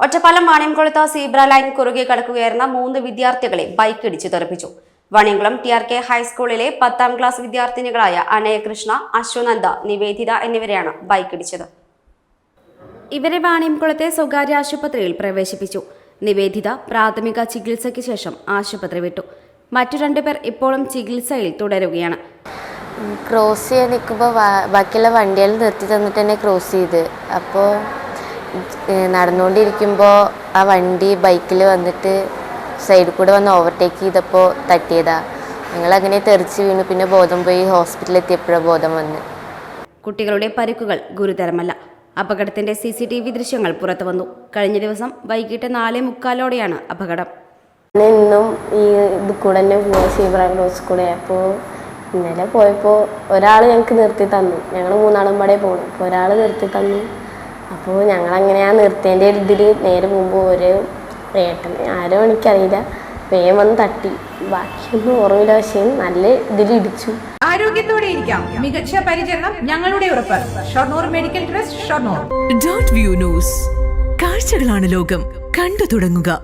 Ottapalam വാണിയംകുളത്ത് zebra line കുറുകെ കടക്കുകയായിരുന്ന മൂന്ന് വിദ്യാർത്ഥികളെ ബൈക്ക് ഇടിച്ചു തെറിപ്പിച്ചു. വണിയംകുളം ടി ആർ കെ ഹൈസ്കൂളിലെ പത്താം ക്ലാസ് വിദ്യാർത്ഥിനികളായ അനയകൃഷ്ണ അശ്വനന്ദ നിവേദിത എന്നിവരെയാണ് ബൈക്ക് ഇടിച്ചത്. ഇവരെ വാണിയംകുളത്തെ സ്വകാര്യ ആശുപത്രിയിൽ പ്രവേശിപ്പിച്ചു. നിവേദിത പ്രാഥമിക ചികിത്സയ്ക്ക് ശേഷം ആശുപത്രി വിട്ടു. മറ്റു രണ്ടുപേർ ഇപ്പോഴും ചികിത്സയിൽ തുടരുകയാണ്. ക്രോസ് ചെയ്യാൻ നിൽക്കുമ്പോൾ ബാക്കിയുള്ള വണ്ടികൾ നിർത്തി തന്നിട്ട് തന്നെ ക്രോസ് ചെയ്ത്. അപ്പോൾ നടന്നുകൊണ്ടിരിക്കുമ്പോൾ ആ വണ്ടി ബൈക്കിൽ വന്നിട്ട് സൈഡിൽ കൂടെ വന്ന് ഓവർടേക്ക് ചെയ്തപ്പോൾ തട്ടിയതാ. ഞങ്ങളങ്ങനെ തെറിച്ച് വീണു. പിന്നെ ബോധം പോയി ഹോസ്പിറ്റലിൽ എത്തിയപ്പോഴാണ് ബോധം വന്ന്. കുട്ടികളുടെ പരുക്കുകൾ ഗുരുതരമല്ല. അപകടത്തിന്റെ സി സി ടി വി ദൃശ്യങ്ങൾ പുറത്തു വന്നു. കഴിഞ്ഞ ദിവസം വൈകിട്ട് നാലേ മുക്കാലോടെയാണ് അപകടം. ഞാൻ ഇന്നും ഈ ഇത് കൂടെ തന്നെ പോവാ. സീബ്രാ ക്രോസ് കൂടെ. അപ്പോൾ ഇന്നലെ പോയപ്പോൾ ഒരാൾ ഞങ്ങൾക്ക് നിർത്തി തന്നു. ഞങ്ങൾ മൂന്നാളും പാടെ പോകണം അപ്പോൾ ഒരാൾ നിർത്തി തന്നു. അപ്പോൾ ഞങ്ങളങ്ങനെയാണ് നിർത്തേന്റെ ഇതിൽ നേരെ പോകുമ്പോൾ ഒരു ഏട്ടൻ ആരോ എനിക്കറിയില്ല. വേഗം വന്ന് തട്ടി. ബാക്കിയൊന്നും ഓർമ്മയില്ല. പക്ഷേ നല്ല ഇതിൽ ഇടിച്ചു. ആരോഗ്യത്തോടെ ഇരിക്കാം. മികച്ച പരിചരണം ഞങ്ങളുടെ ഉറപ്പ്. Shoranur medical trust Shoranur. Dot view news കാഴ്ചകളാണ് ലോകം. കണ്ടു തുടങ്ങുക.